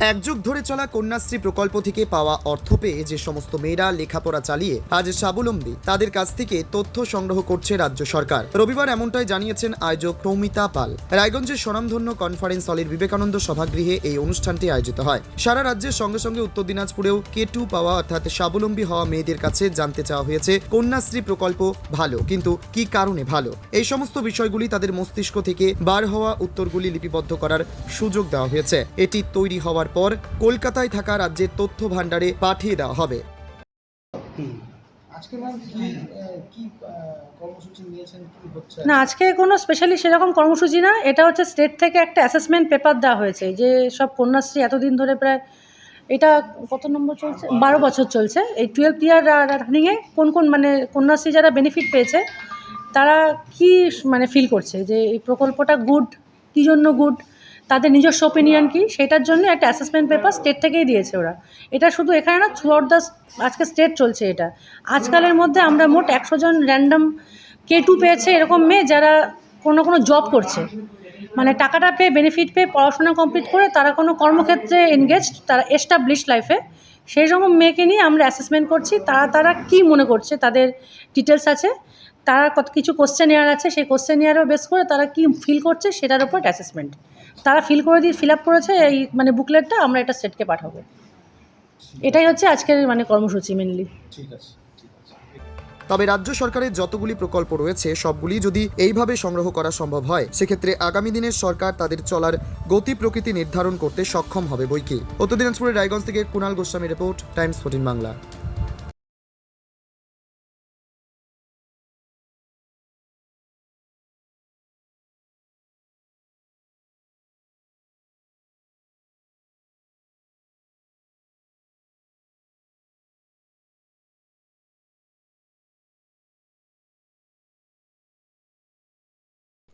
এক যুগ ধরে চলা কন্যাশ্রী প্রকল্প থেকে পাওয়া অর্থ পেয়ে যে সমস্ত মেয়েরা লেখাপড়া চালিয়ে আজ স্বাবলম্বী, তাদের কাছ থেকে তথ্য সংগ্রহ করছে রাজ্য সরকার। রবিবার এমনটাই জানিয়েছেন আয়োজক প্রমিতা পাল। রায়গঞ্জের স্বনামধন্য কনফারেন্স হলের বিবেকানন্দ সভাগৃহে এই অনুষ্ঠানটি আয়োজিত হয়। সারা রাজ্যের সঙ্গে সঙ্গে উত্তর দিনাজপুরেও কে টু পাওয়া অর্থাৎ স্বাবলম্বী হওয়া মেয়েদের কাছে জানতে চাওয়া হয়েছে, কন্যাশ্রী প্রকল্প ভালো, কিন্তু কি কারণে ভালো? এই সমস্ত বিষয়গুলি তাদের মস্তিষ্ক থেকে বার হওয়া উত্তরগুলি লিপিবদ্ধ করার সুযোগ দেওয়া হয়েছে। এটি তৈরি হওয়ার পর কলকাতায় থাকা রাজ্যের তথ্য ভাণ্ডারে পাঠিয়ে দেওয়া হবে। না আজকে কোনো স্পেশালি সেরকম কর্মসূচি না। এটা হচ্ছে স্টেট থেকে একটা অ্যাসেসমেন্ট পেপার দেওয়া হয়েছে যে সব কন্যাশ্রী এতদিন ধরে প্রায় এটা কত নম্বর চলছে? বারো বছর চলছে। এই টুয়েলভ ইয়ার রানিংয়ে কোন কোন মানে কন্যাশ্রী যারা বেনিফিট পেয়েছে তারা কি মানে ফিল করছে? যে এই প্রকল্পটা গুড কী জন্য গুড তাদের নিজস্ব ওপিনিয়ন কি? সেটার জন্য একটা অ্যাসেসমেন্ট পেপার স্টেট থেকেই দিয়েছে ওরা। এটা শুধু এখানে না থ্রু আউট দ্য আজকে স্টেট চলছে এটা। আজকালের মধ্যে আমরা মোট একশো জন র্যান্ডম কে টু পেয়েছে এরকম মেয়ে যারা কোনো কোনো জব করছে। মানে টাকাটা পেয়ে বেনিফিট পেয়ে, পড়াশোনা কমপ্লিট করে তারা কোনো কর্মক্ষেত্রে এনগেজড তারা এস্টাবলিশ লাইফে সেই রকম মেয়েকে নিয়ে আমরা অ্যাসেসমেন্ট করছি, তারা তারা কি মনে করছে, তাদের ডিটেলস আছে। তারা কত, কিছু কোশ্চেন এয়ার আছে, সেই কোশ্চেন এয়ারও বেস করে তারা কি ফিল করছে, সেটার উপর অ্যাসেসমেন্ট তারা ফিল করে দিয়ে ফিল আপ করেছে, এই মানে বুকলেটটা আমরা এটা স্টেটকে পাঠাবো। এটাই হচ্ছে আজকের মানে কর্মসূচি মেনলি তবে রাজ্য সরকারের যতগুলি প্রকল্প রয়েছে, সবগুলি যদি এইভাবে সংগ্রহ করা সম্ভব হয়, সেক্ষেত্রে আগামী দিনের সরকার তাদের চলার গতি প্রকৃতি নির্ধারণ করতে সক্ষম হবে বইকি। উত্তর দিনাজপুরের রায়গঞ্জ থেকে Kunal Goswami report, Times fourteen Bangla.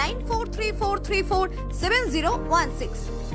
9434347016.